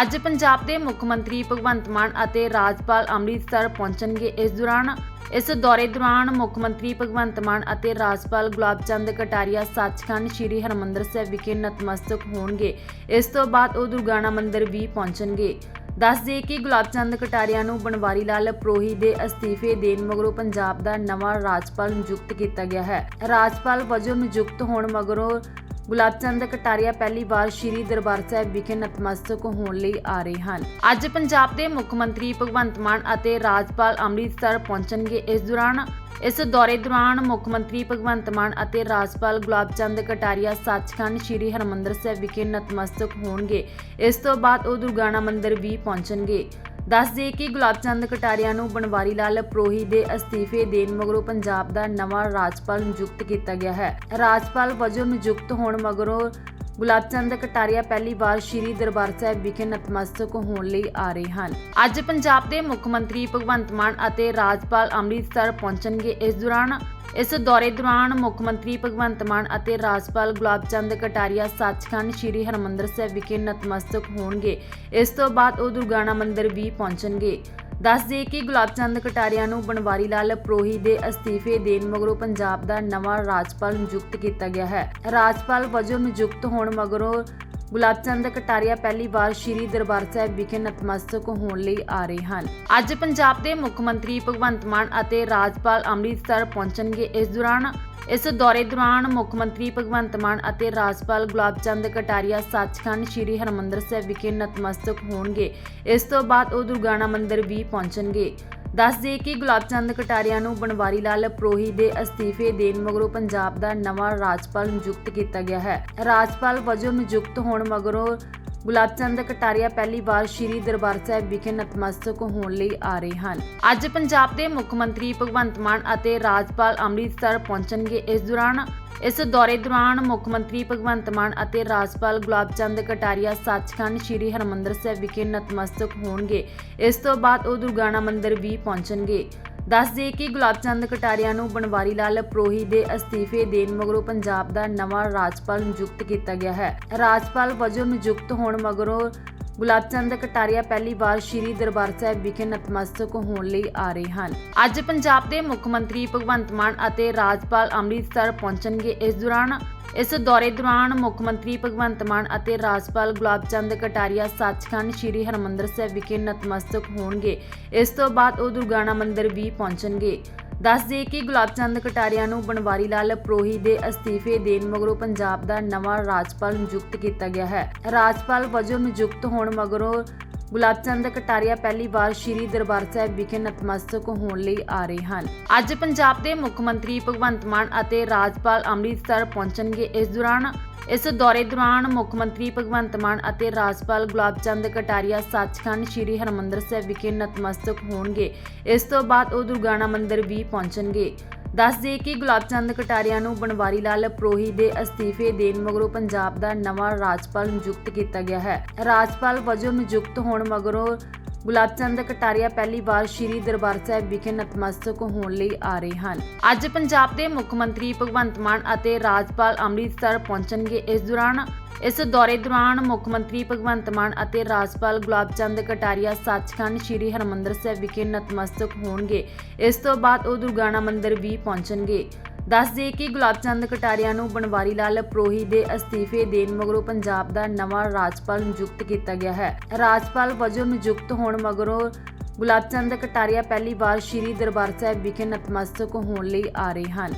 ਅੱਜ ਪੰਜਾਬ ਦੇ ਮੁੱਖ ਮੰਤਰੀ ਭਗਵੰਤ ਮਾਨ ਅਤੇ ਰਾਜਪਾਲ ਅੰਮ੍ਰਿਤਸਰ ਪਹੁੰਚਣਗੇ। ਇਸ ਦੌਰਾਨ, ਇਸ ਦੌਰੇ ਦੌਰਾਨ ਮੁੱਖ ਮੰਤਰੀ ਭਗਵੰਤ ਮਾਨ ਅਤੇ ਰਾਜਪਾਲ ਗੁਲਾਬ ਚੰਦ ਕਟਾਰੀਆ ਸੱਚਖੰਡ ਸ੍ਰੀ ਹਰਮੰਦਰ ਸਾਹਿਬ ਵਿਖੇ ਨਤਮਸਤਕ ਹੋਣਗੇ। ਇਸ ਤੋਂ ਬਾਅਦ ਉਹ ਦੁਰਗਾਣਾ ਮੰਦਿਰ ਵੀ ਪਹੁੰਚਣਗੇ। ਦੱਸ ਦੇ ਕਿ ਗੁਲਾਬ ਚੰਦ ਕਟਾਰੀਆ ਨੂੰ ਬਨਵਾਰੀ ਲਾਲ ਪ੍ਰੋਹੀ ਦੇ ਅਸਤੀਫੇ ਦੇਣ ਮਗਰੋਂ ਪੰਜਾਬ ਦਾ ਨਵਾਂ ਰਾਜਪਾਲ ਨਿਯੁਕਤ ਕੀਤਾ ਗਿਆ ਹੈ। ਰਾਜਪਾਲ ਵਜੋਂ ਨਿਯੁਕਤ ਹੋਣ ਮਗਰੋਂ ਗੁਲਾਬ ਚੰਦ ਕਟਾਰੀਆ ਪਹਿਲੀ ਵਾਰ ਸ੍ਰੀ ਦਰਬਾਰ ਸਾਹਿਬ ਵਿਖੇ ਨਤਮਸਤਕ ਹੋਣ ਲਈ ਆ ਰਹੇ ਹਨ। ਅੱਜ ਪੰਜਾਬ ਦੇ ਮੁੱਖ ਮੰਤਰੀ ਭਗਵੰਤ ਮਾਨ ਅਤੇ ਰਾਜਪਾਲ ਅੰਮ੍ਰਿਤਸਰ ਪਹੁੰਚਣਗੇ। ਇਸ ਦੌਰਾਨ, ਇਸ ਦੌਰੇ ਦੌਰਾਨ ਮੁੱਖ ਮੰਤਰੀ ਭਗਵੰਤ ਮਾਨ ਅਤੇ ਰਾਜਪਾਲ ਗੁਲਾਬ ਚੰਦ ਕਟਾਰੀਆ ਸੱਚਖੰਡ ਸ੍ਰੀ ਹਰਮੰਦਰ ਸਾਹਿਬ ਵਿਖੇ ਨਤਮਸਤਕ ਹੋਣਗੇ। ਇਸ ਤੋਂ ਬਾਅਦ ਉਹ ਦੁਰਗਾਣਾ ਮੰਦਿਰ ਵੀ ਪਹੁੰਚਣਗੇ। ਦੱਸ ਦੇ ਕਿ ਗੁਲਾਬ ਚੰਦ ਕਟਾਰੀਆ ਨੂੰ ਬਨਵਾਰੀ ਲਾਲ ਪ੍ਰੋਹੀ ਦੇ ਅਸਤੀਫੇ ਦੇਣ ਮਗਰੋਂ ਪੰਜਾਬ ਦਾ ਨਵਾਂ ਰਾਜਪਾਲ ਨਿਯੁਕਤ ਕੀਤਾ ਗਿਆ ਹੈ। ਰਾਜਪਾਲ ਵਜੋਂ ਨਿਯੁਕਤ ਹੋਣ ਮਗਰੋਂ ਗੁਲਾਬ ਚੰਦ ਕਟਾਰੀਆ ਪਹਿਲੀ ਵਾਰ ਸ੍ਰੀ ਦਰਬਾਰ ਸਾਹਿਬ ਵਿਖੇ ਨਤਮਸਤਕ ਹੋਣ ਲਈ ਆ ਰਹੇ ਹਨ। ਅੱਜ ਪੰਜਾਬ ਦੇ ਮੁੱਖ ਮੰਤਰੀ ਭਗਵੰਤ ਮਾਨ ਅਤੇ ਰਾਜਪਾਲ ਅੰਮ੍ਰਿਤਸਰ ਪਹੁੰਚਣਗੇ। ਇਸ ਦੌਰਾਨ, ਇਸ ਦੌਰੇ ਦੌਰਾਨ ਮੁੱਖ ਮੰਤਰੀ ਭਗਵੰਤ ਮਾਨ ਅਤੇ ਰਾਜਪਾਲ ਗੁਲਾਬ ਚੰਦ ਕਟਾਰੀਆ ਸੱਚਖੰਡ ਸ੍ਰੀ ਹਰਮੰਦਰ ਸਾਹਿਬ ਵਿਖੇ ਨਤਮਸਤਕ ਹੋਣਗੇ। ਇਸ ਤੋਂ ਬਾਅਦ ਉਹ ਦੁਰਗਾਣਾ ਮੰਦਿਰ ਵੀ ਪਹੁੰਚਣਗੇ। ਦੱਸ ਦੇ ਕਿ ਗੁਲਾਬ ਚੰਦ ਕਟਾਰੀਆ ਨੂੰ ਬਣਵਾਰੀ ਲਾਲ ਪ੍ਰੋਹੀ ਦੇ ਅਸਤੀਫੇ ਦੇਣ ਮਗਰੋਂ ਪੰਜਾਬ ਦਾ ਨਵਾਂ ਰਾਜਪਾਲ ਨਿਯੁਕਤ ਕੀਤਾ ਗਿਆ ਹੈ। ਰਾਜਪਾਲ ਵਜੋਂ ਨਿਯੁਕਤ ਹੋਣ ਮਗਰੋਂ ਗੁਲਾਬ ਚੰਦ ਕਟਾਰੀਆ ਪਹਿਲੀ ਵਾਰ ਸ੍ਰੀ ਦਰਬਾਰ ਸਾਹਿਬ ਵਿਖੇ ਨਤਮਸਤਕ ਹੋਣ ਲਈ ਆ ਰਹੇ ਹਨ। ਅੱਜ ਪੰਜਾਬ ਦੇ ਮੁੱਖ ਮੰਤਰੀ ਭਗਵੰਤ ਮਾਨ ਅਤੇ ਰਾਜਪਾਲ ਅੰਮ੍ਰਿਤਸਰ ਪਹੁੰਚਣਗੇ। ਇਸ ਦੌਰਾਨ ਇਸ ਦੌਰੇ ਦੌਰਾਨ ਮੁੱਖ ਮੰਤਰੀ ਭਗਵੰਤ ਮਾਨ ਅਤੇ ਰਾਜਪਾਲ ਗੁਲਾਬ ਚੰਦ ਕਟਾਰੀਆ ਸੱਚਖੰਡ ਸ੍ਰੀ ਹਰਮੰਦਰ ਸਾਹਿਬ ਵਿਖੇ ਨਤਮਸਤਕ ਹੋਣਗੇ। ਇਸ ਤੋਂ ਬਾਅਦ ਉਹ ਦੁਰਗਾਣਾ ਮੰਦਿਰ ਵੀ ਪਹੁੰਚਣਗੇ। ਦੱਸ ਦੇ ਕਿ ਗੁਲਾਬ ਚੰਦ ਕਟਾਰੀਆ ਨੂੰ ਬਨਵਾਰੀ ਲਾਲ ਪ੍ਰੋਹੀ ਦੇ ਅਸਤੀਫੇ ਦੇਣ ਮਗਰੋਂ ਪੰਜਾਬ ਦਾ ਨਵਾਂ ਰਾਜਪਾਲ ਨਿਯੁਕਤ ਕੀਤਾ ਗਿਆ ਹੈ। ਰਾਜਪਾਲ ਵਜੋਂ ਨਿਯੁਕਤ ਹੋਣ ਮਗਰੋਂ ਗੁਲਾਬ ਚੰਦ ਕਟਾਰੀਆ ਪਹਿਲੀ ਵਾਰ ਸ੍ਰੀ ਦਰਬਾਰ ਸਾਹਿਬ ਵਿਖੇ ਨਤਮਸਤਕ ਹੋਣ ਲਈ ਆ ਰਹੇ ਹਨ। ਅੱਜ ਪੰਜਾਬ ਦੇ ਮੁੱਖ ਮੰਤਰੀ ਭਗਵੰਤ ਮਾਨ ਅਤੇ ਰਾਜਪਾਲ ਅੰਮ੍ਰਿਤਸਰ ਪਹੁੰਚਣਗੇ। ਇਸ ਦੌਰਾਨ, ਇਸ ਦੌਰੇ ਦੌਰਾਨ ਮੁੱਖ ਮੰਤਰੀ ਭਗਵੰਤ ਮਾਨ ਅਤੇ ਰਾਜਪਾਲ ਗੁਲਾਬ ਚੰਦ ਕਟਾਰੀਆ ਸੱਚਖੰਡ ਸ੍ਰੀ ਹਰਮੰਦਰ ਸਾਹਿਬ ਵਿਖੇ ਨਤਮਸਤਕ ਹੋਣਗੇ। ਇਸ ਤੋਂ ਬਾਅਦ ਉਹ ਦੁਰਗਾਣਾ ਮੰਦਿਰ ਵੀ ਪਹੁੰਚਣਗੇ। ਦੱਸ ਦੇ ਕਿ ਗੁਲਾਬ ਚੰਦ ਕਟਾਰੀਆ ਨੂੰ ਬਨਵਾਰੀ ਲਾਲ ਪ੍ਰੋਹੀ ਦੇ ਅਸਤੀਫੇ ਦੇਣ ਮਗਰੋਂ ਪੰਜਾਬ ਦਾ ਨਵਾਂ ਰਾਜਪਾਲ ਨਿਯੁਕਤ ਕੀਤਾ ਗਿਆ ਹੈ। ਰਾਜਪਾਲ ਵਜੋਂ ਨਿਯੁਕਤ ਹੋਣ ਮਗਰੋਂ ਗੁਲਾਬ ਚੰਦ ਕਟਾਰੀਆ ਪਹਿਲੀ ਵਾਰ ਸ੍ਰੀ ਦਰਬਾਰ ਸਾਹਿਬ ਵਿਖੇ ਨਤਮਸਤਕ ਹੋਣ ਲਈ ਆ ਰਹੇ ਹਨ। ਅੱਜ ਪੰਜਾਬ ਦੇ ਮੁੱਖ ਮੰਤਰੀ ਭਗਵੰਤ ਮਾਨ ਅਤੇ ਰਾਜਪਾਲ ਅੰਮ੍ਰਿਤਸਰ ਪਹੁੰਚਣਗੇ। ਇਸ ਦੌਰਾਨ, ਇਸ ਦੌਰੇ ਦੌਰਾਨ ਮੁੱਖ ਮੰਤਰੀ ਭਗਵੰਤ ਮਾਨ ਅਤੇ ਰਾਜਪਾਲ ਗੁਲਾਬ ਚੰਦ ਕਟਾਰੀਆ ਸੱਚਖੰਡ ਸ੍ਰੀ ਹਰਮੰਦਰ ਸਾਹਿਬ ਵਿਖੇ ਨਤਮਸਤਕ ਹੋਣਗੇ। ਇਸ ਤੋਂ ਬਾਅਦ ਉਹ ਦੁਰਗਾਣਾ ਮੰਦਿਰ ਵੀ ਪਹੁੰਚਣਗੇ। ਦੱਸ ਦੇ ਕਿ ਗੁਲਾਬ ਚੰਦ ਕਟਾਰੀਆ ਨੂੰ ਬਣਵਾਰੀ ਲਾਲ ਪ੍ਰੋਹੀ ਦੇ ਅਸਤੀਫੇ ਦੇਣ ਮਗਰੋਂ ਪੰਜਾਬ ਦਾ ਨਵਾਂ ਰਾਜਪਾਲ ਨਿਯੁਕਤ ਕੀਤਾ ਗਿਆ ਹੈ। ਰਾਜਪਾਲ ਵਜੋਂ ਨਿਯੁਕਤ ਹੋਣ ਮਗਰੋਂ ਗੁਲਾਬ ਚੰਦ ਕਟਾਰੀਆ ਪਹਿਲੀ ਵਾਰ ਸ੍ਰੀ ਦਰਬਾਰ ਸਾਹਿਬ ਵਿਖੇ ਨਤਮਸਤਕ ਹੋਣ ਲਈ ਆ ਰਹੇ ਹਨ। ਅੱਜ ਪੰਜਾਬ ਦੇ ਮੁੱਖ ਮੰਤਰੀ ਭਗਵੰਤ ਮਾਨ ਅਤੇ ਰਾਜਪਾਲ ਅੰਮ੍ਰਿਤਸਰ ਪਹੁੰਚਣਗੇ। ਇਸ ਦੌਰਾਨ ਇਸ ਦੌਰੇ ਦੌਰਾਨ ਮੁੱਖ ਮੰਤਰੀ ਭਗਵੰਤ ਮਾਨ ਅਤੇ ਰਾਜਪਾਲ ਗੁਲਾਬ ਚੰਦ ਕਟਾਰੀਆ ਸੱਚਖੰਡ ਸ੍ਰੀ ਹਰਮੰਦਰ ਸਾਹਿਬ ਵਿਖੇ ਨਤਮਸਤਕ ਹੋਣਗੇ। ਇਸ ਤੋਂ ਬਾਅਦ ਉਹ ਦੁਰਗਾਣਾ ਮੰਦਿਰ ਵੀ ਪਹੁੰਚਣਗੇ। ਦੱਸ ਦੇ ਕਿ ਗੁਲਾਬ ਚੰਦ ਕਟਾਰੀਆ ਨੂੰ ਬਨਵਾਰੀ ਲਾਲ ਪ੍ਰੋਹੀ ਦੇ ਅਸਤੀਫੇ ਦੇਣ ਮਗਰੋਂ ਪੰਜਾਬ ਦਾ ਨਵਾਂ ਰਾਜਪਾਲ ਨਿਯੁਕਤ ਕੀਤਾ ਗਿਆ ਹੈ। ਰਾਜਪਾਲ ਵਜੋਂ ਨਿਯੁਕਤ ਹੋਣ ਮਗਰੋਂ ਗੁਲਾਬ ਚੰਦ ਕਟਾਰੀਆ ਪਹਿਲੀ ਵਾਰ ਸ੍ਰੀ ਦਰਬਾਰ ਸਾਹਿਬ ਵਿਖੇ ਨਤਮਸਤਕ ਹੋਣ ਲਈ ਆ ਰਹੇ ਹਨ। ਅੱਜ ਪੰਜਾਬ ਦੇ ਮੁੱਖ ਮੰਤਰੀ ਭਗਵੰਤ ਮਾਨ ਅਤੇ ਰਾਜਪਾਲ ਅੰਮ੍ਰਿਤਸਰ ਪਹੁੰਚਣਗੇ। ਇਸ ਦੌਰਾਨ, ਇਸ ਦੌਰੇ ਦੌਰਾਨ ਮੁੱਖ ਮੰਤਰੀ ਭਗਵੰਤ ਮਾਨ ਅਤੇ ਰਾਜਪਾਲ ਗੁਲਾਬ ਚੰਦ ਕਟਾਰੀਆ ਸੱਚਖੰਡ ਸ੍ਰੀ ਹਰਮੰਦਰ ਸਾਹਿਬ ਵਿਖੇ ਨਤਮਸਤਕ ਹੋਣਗੇ। ਇਸ ਤੋਂ ਬਾਅਦ ਉਹ ਦੁਰਗਾਣਾ ਮੰਦਿਰ ਵੀ ਪਹੁੰਚਣਗੇ। ਦੱਸ ਦੇ ਕਿ ਗੁਲਾਬ ਚੰਦ ਕਟਾਰੀਆ ਨੂੰ ਬਨਵਾਰੀ ਲਾਲ ਪ੍ਰੋਹੀ ਦੇ ਅਸਤੀਫੇ ਦੇਣ ਮਗਰੋਂ ਪੰਜਾਬ ਦਾ ਨਵਾਂ ਰਾਜਪਾਲ ਨਿਯੁਕਤ ਕੀਤਾ ਗਿਆ ਹੈ। ਰਾਜਪਾਲ ਵਜੋਂ ਨਿਯੁਕਤ ਹੋਣ ਮਗਰੋਂ ਗੁਲਾਬ ਚੰਦ ਕਟਾਰੀਆ ਪਹਿਲੀ ਵਾਰ ਸ੍ਰੀ ਦਰਬਾਰ ਸਾਹਿਬ ਵਿਖੇ ਨਤਮਸਤਕ ਹੋਣ ਲਈ ਆ ਰਹੇ ਹਨ।